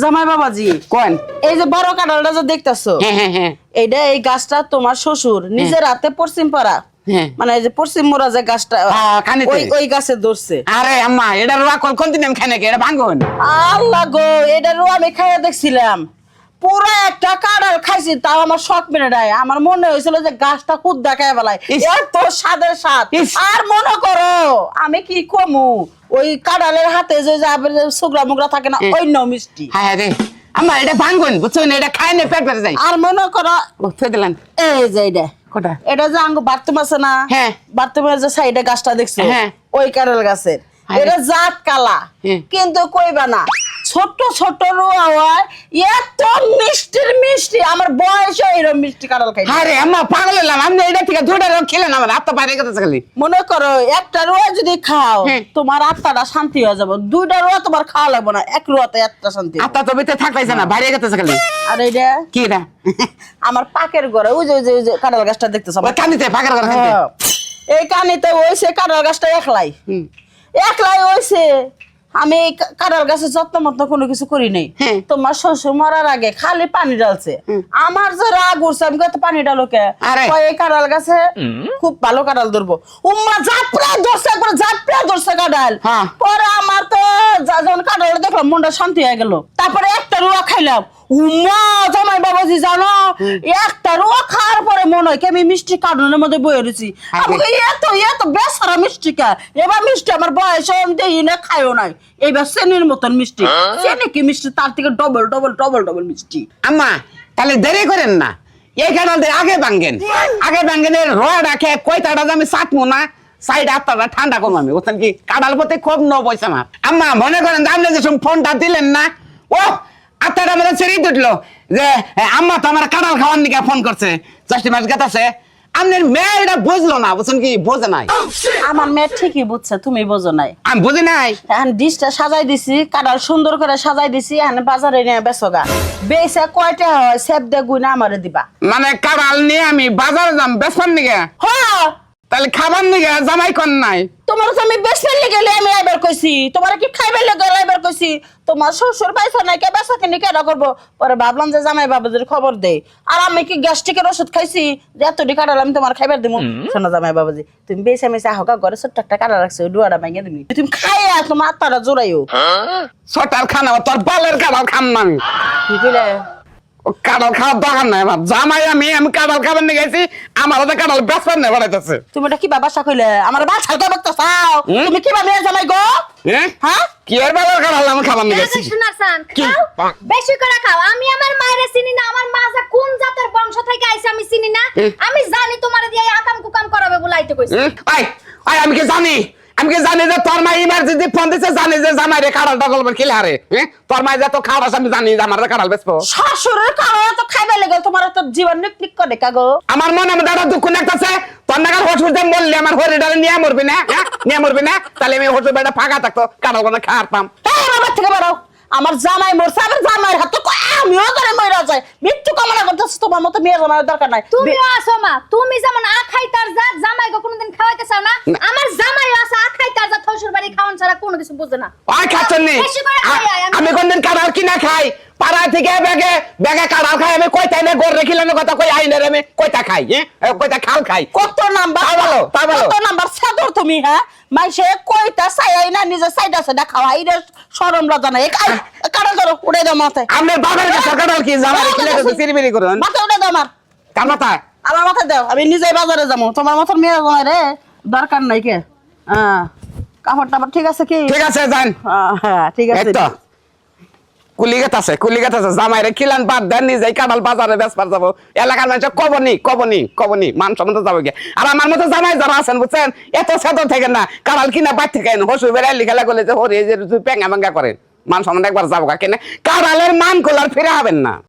জামাই বাবাজি কোন? এই যে বড় কাঁঠালটা যে দেখতেছো হ্যাঁ হ্যাঁ হ্যাঁ। এইটা এই গাছটা তোমার শ্বশুর নিজের হাতে পশ্চিম পাড়া। মানে এই যে পশ্চিম মোড়া যে গাছটা। ওই ওই গাছে ধরছে। আরে আম্মা এটা রোয়া কোন দিন আমি খাই নাকি? এটা ভাঙন। আল্লাহ গো এটারও আমি খাইয়া দেখছিলাম। পুরো একটা কাঁড়াল খাইছি তাও আমার শখ মেনে নেয় আমার মনে হয়েছিল যে গাছটা খুদ দেখায় বেলায় এত স্বাদের স্বাদ। আর মনে করো আমি কি কমু? ওই কাঁড়ালের হাতে যে থাকে না অন্য মিষ্টি। হ্যাঁ রে। আম্মা এটা ভাঙন বুঝছ? না এটা খাই না পেট আর মনে করো এই যে এটা। কোটা? এটা যে আঙ্গ বাথরুম আছে না হ্যাঁ। বাথরুমের যে সাইডে গাছটা দেখছ হ্যাঁ। ওই কাঁড়াল গাছের। এটা জাত কালা। হ্যাঁ। কিন্তু কইবা না ছোট ছোট রোয়া হয় এত মিষ্টির মিষ্টি আমার বয়সে এরকম মিষ্টি কাঁড়াল খাই আরে আম্মা পাগল হলাম আপনি এটা থেকে দুইটা রোগ খেলেন আমার হাত বাইরে গেছে খালি মনে করো একটা রোয়া যদি খাও হ্যাঁ। তোমার আত্মাটা শান্তি হয়ে যাবে দুইটা রোয়া তোমার খাওয়া লাগবে না এক রোয়াতে একটা শান্তি। আত্মা তো ভিতরে থাকতেছে না বাইরে গেছে খালি আর এইটা কি এটা আমার পাকের ঘরে ওই যে ওই যে ওই কাঁঠাল গাছটা দেখতেছো ওই কান্দিতে ফাঁকার করে কান্দিতে। হ্যাঁ। এই কানিতে ওই সে কাঁঠাল গাছটা একলাই। একলাই হইছে আমি এই কারার কাঁঠাল গাছের যত্ন মত্ন কোনো কিছু করি নাই। হ্যাঁ। তোমার শ্বশুর মরার আগে খালি পানি ডালছে আমার যে রাগ উঠছে আমি কত পানি ডালো কে? এই কাঁঠাল গাছে খুব ভালো কাঁঠাল ধরবো। উম্মা জাপড়া ধরছে একবার জাপড়া ধরছে কাঁঠাল হ্যাঁ। পরে আমার তো যা- যখন কাঁঠাল দেখলাম মনটা শান্তি হয়ে গেল। তারপরে একটা রুয়া খাইলাম। উম্মা জামাই বাবাজি জানো? একটা রুয়া খাওয়ার পরে মনে হয় কি আমি মিষ্টি কার্টুনের মধ্যে বয়ে রয়েছি। আমাকে এত এত বেসারা মিষ্টি কা? এবার মিষ্টি আমার বয়স আমি দেখি না খাইও নাই। এইবার চেনির মতন মিষ্টি। চেনি কি মিষ্টি? তার থেকে ডবল ডবল ডবল ডবল মিষ্টি। আম্মা তাহলে দেরি করেন না। এই কারণে আগে ভাঙ্গেন আগে ভাঙ্গেন এর রড রাখে কয়টাটা যে আমি চাটমু না সাইড আত্মাটা ঠান্ডা কম আমি। বুঝছেন কি কাটাল পথে খুব ন পয়সা আমার। আম্মা মনে করেন আপনি যে ফোনটা দিলেন না ও আত্মাটা আমাদের ছেড়ে উঠল যে আম্মা তো আমার খাওয়ার নিকে ফোন করছে। চাষটি গেতাছে আপনার মেয়ে এটা বুঝলো না বুঝছেন কি? বোঝে নাই। আমার মেয়ে ঠিকই বুঝছে তুমি বোঝো নাই। আমি বুঝি নাই। এখন ডিশটা সাজাই দিছি কাটাল সুন্দর করে সাজাই দিছি এখন বাজারে নিয়ে বেসগা বেসে কয়টা হয় সেব দে গুইনা আমারে দিবা। মানে কাটাল নিয়ে আমি বাজারে যাম বেসবার নিকে? হ্যাঁ তাহলে খাবার নিকে জামাই কর নাই। তোমার আমি বেসবার লেগে আমি এবার কইছি তোমার কি খাইবার লেগে এবার কইছি তোমার শ্বশুর পাইছো নাই কে বেসা কিনে কেনা করব? পরে ভাবলাম যে জামাই বাবাদের খবর দে আর আমি কি গ্যাস্ট্রিকের ওষুধ খাইছি? যে এত ডি কাটাল আমি তোমার খাইবার দিমু। শোনো জামাই বাবাজি তুমি বেসে মেসে হোকা ঘরে ছোট্ট একটা কাটা রাখছো ডুয়াটা ভেঙে দিবি তুমি খাইয়া তোমার আত্মাটা জোড়াইও। ছটার খানা তোর বালের কাটাল খাম না আমি। কি কাঁঠাল খাওয়ার দরকার নাই আমার জামাই আমি আমি কাঁঠাল খাবার নিয়ে গেছি আমার ওদের কাঁঠাল বেসবার নেই বাড়াইতেছে। তুমি এটা কি বাবা কইলে আমার বাচ্চা তো বকতে চাও তুমি কি ভাবে জামাই গো? হ্যাঁ? কি এর বালের কাঁঠাল আমি খাবার নিয়ে গেছি? শোনার কি? খাও। বেশি করে খাও। আমি আমার মায়ের চিনি না আমার মা যে কোন জাতের বংশ থেকে আইছে আমি চিনি না। আমি জানি তোমার দিয়ে আকাম কুকাম করাবে বলাইতে কইছে? আই আই আমি কি জানি? আমি কি জানি যে তোর মা ইমার্জেন্সি ফোন দিছে জানি যে জামাই রে কাঁঠাল টাকাল খেলে হারে হ্যাঁ? তোর মা যে তো খাওয়াস আমি জানি যে আমার কাঁঠাল বেসবো শাশুড়ের কারণে তো খাইবার লেগে তোমার তো জীবন নিক নিক করে কাগো। আমার মনে আমি দাদা দুঃখ লাগতেছে তোর নাগাল হসপিটাল বললে আমার হরিডালে নিয়ে মরবি না হ্যাঁ? নিয়ে মরবি না তাহলে আমি হসপিটালটা ফাঁকা থাকতো কাঁঠাল কোনো খাওয়ারতাম এই বাবার থেকে বেরো আমার জামাই মরছে আমার জামাইয়ের হাতে কয় আমিও করে মরে যাই মৃত্যু কামনা করতেছে তোমার মতো মেয়ে জামাইয়ের দরকার নাই। তুমিও আসো মা তুমি যেমন আখাই তার জাত জামাই গো কোনোদিন খাওয়াইতে চাও না। আমার জামাই আছে শ্বশুর বাড়ি খাওয়ান ছাড়া কোনো কিছু বুঝে না। ওই খাচ্ছেন নি আমি- আমি কোনদিন কাঁঠাল কিনা খাই? পাড়া থেকে ব্যাগে ব্যাগে কাঁঠাল খাই আমি কয়টা এনে গড় রেখিলাম কথা কই আইনে রে আমি কয়টা খাই হ্যাঁ? এ, কয়টা খাল খাই। কত নাম্বার? তাই বলো, তাই বলো। কত নাম্বার? সাদর তুমি হ্যাঁ? মাইসে কইতা সাইয়াই না নিজে সাইডা সাইডা খাওয়া। এটা শরম লজ্জা নাই। এই কাটা ধরো উড়ে দাও মাথায়। আপনার বাবার কাছে কাঁঠাল কি জামা রেখিলে তো সিরিবিরি করুন। মাথায় উড়ে দাও আমার। কার মাথায়? আমার মাথায় দাও আমি নিজে বাজারে যাব। তোমার মাথার মেয়ে রে? দরকার নাই কে? হ্যাঁ কাপড় টাপড় ঠিক আছে কি? ঠিক আছে যান। হ্যাঁ ঠিক আছে। এই তো। আছে কুলিগেত আছে। জামাই রে খিলান বাদ দেন নিজেই কাঁঠাল বাজারে বেসপার যাব। এলাকার মানুষ কবনি কবনি কবনি মান যাব গে আর আমার মতো জামাই যারা আছেন বুঝছেন? এত থেকে না কাঁঠাল কিনা বাদ থেকে হসু বেড়াই লিখালা করলে যে হরে যে করেন। মান সম্মান একবার যাব কেনে? কাঁঠালের মান কোলার ফিরে হবেন না।